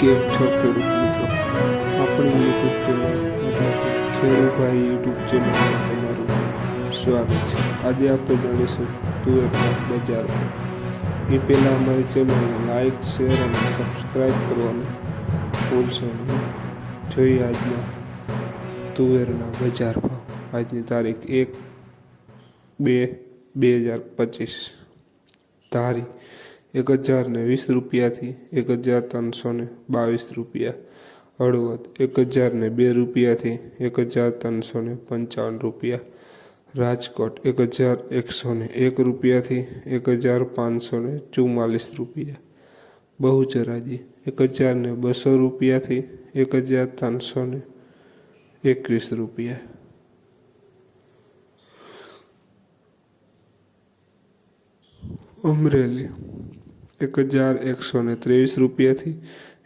કેમ છો ખેડૂત મિત્રો. આપણી યુટ્યુબ ચેનલ ખેડૂભાઈ યુટ્યુબ ચેનલમાં તમારું સ્વાગત છે. આજે આપણે જાણીશું તુવેરના બજાર ભાવ એ પહેલાં અમારી ચેનલને લાઇક શેર અને સબસ્ક્રાઈબ કરવાનું ભૂલશો નહીં. જોઈએ આજના તુવેરના બજાર ભાવ. આજની તારીખ એક બે બે હજાર પચીસ. ધારી એક હજાર ને વીસ રૂપિયાથી એક હજાર ત્રણસો ને બાવીસ રૂપિયા. હળવદ, એક હજાર ને બે રૂપિયાથી એક હજાર ત્રણસો ને પંચાવન રૂપિયા. રાજકોટ, એક હજાર એકસો ને એક રૂપિયાથી એક હજાર પાંચસો ને ચુમ્માલીસ રૂપિયા. બહુચરાજી, એક હજાર ને બસો રૂપિયાથી એક હજાર ત્રણસો ને એકવીસ રૂપિયા. અમરેલી એક હજાર એકસો ને ત્રેવીસ રૂપિયાથી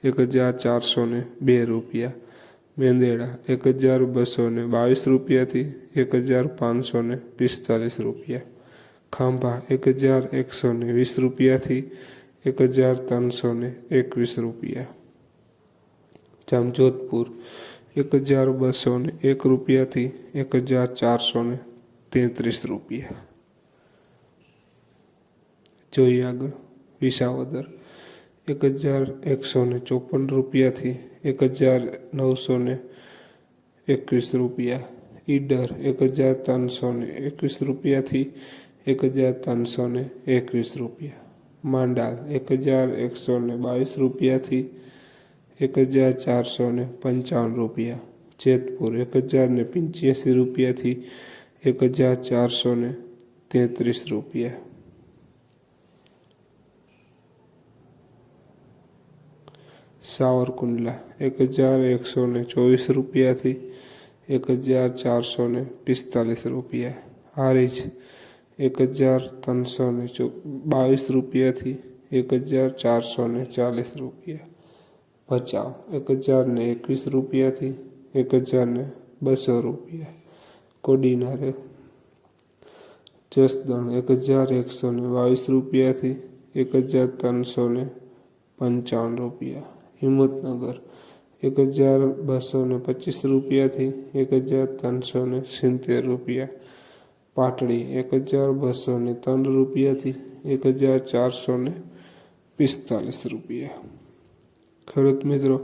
એક હજાર ચારસો ને બે રૂપિયા. મેંદેડા, એક હજાર બસો ને બાવીસ રૂપિયાથી એક હજાર પાંચસો ને પિસ્તાલીસ રૂપિયા. ખાંભા, એક હજાર એકસો ને વીસ રૂપિયાથી એક હજાર ત્રણસો ને એકવીસ રૂપિયા. જામજોધપુર, એક હજાર બસો ને એક રૂપિયાથી એક હજાર ચારસો ને તેત્રીસ રૂપિયા. જોઈએ આગળ. વિસાવદર. એક હજાર એકસો ને ચોપન રૂપિયાથી એક હજાર નવસો ને એકવીસ રૂપિયા. ઈડર એક હજાર ત્રણસો ને એકવીસ રૂપિયાથી એક હજાર ત્રણસો ને એકવીસ રૂપિયા. માંડાલ એક હજાર એકસો ને બાવીસ રૂપિયાથી એક હજાર ચારસો ને પંચાવન રૂપિયા. જેતપુર એક હજાર ને પંચ્યાસી રૂપિયાથી એક હજાર ચારસો ને તેત્રીસ રૂપિયા. સાવરકુંડલા, એક હજાર એકસો ને ચોવીસ રૂપિયાથી એક હજાર ચારસો ને પિસ્તાલીસ રૂપિયા. હારીજ, એક હજાર ત્રણસો ને બાવીસ રૂપિયાથી એક હજાર ચારસો ને ચાલીસ રૂપિયા. ભચાઉ, એક હજાર ને એકવીસ રૂપિયાથી એક હજાર ને બસો રૂપિયા. કોડીનારે, જસદણ, એક હજાર એકસો ને બાવીસ રૂપિયાથી એક હજાર ત્રણસો ને પંચાવન રૂપિયા. હિંમતનગર. એક હજાર બસો ને પચીસ રૂપિયાથી એક હજાર ત્રણસો ને સિત્તેર રૂપિયા. પાટડી એક હજાર બસો ને ત્રણ રૂપિયાથી એક હજાર ચારસો ને પિસ્તાલીસ રૂપિયા. ખેડૂત મિત્રો,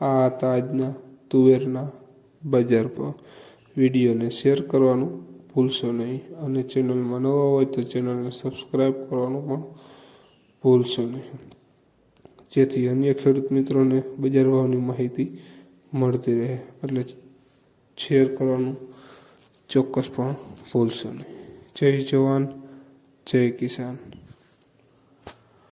આ હતા આજના તુવેરના બજાર પર. વિડીયોને શેર કરવાનું ભૂલશો નહીં અને ચેનલમાં નવા હોય તો ચેનલને સબસ્ક્રાઈબ કરવાનું પણ ભૂલશો નહીં. જેથી અન્ય ખેડૂત મિત્રોને બજાર ભાવની માહિતી મળતી રહે એટલે શેર કરવાનું ચોક્કસ પણ ભૂલશો નહીં. જય જવાન, જય કિસાન.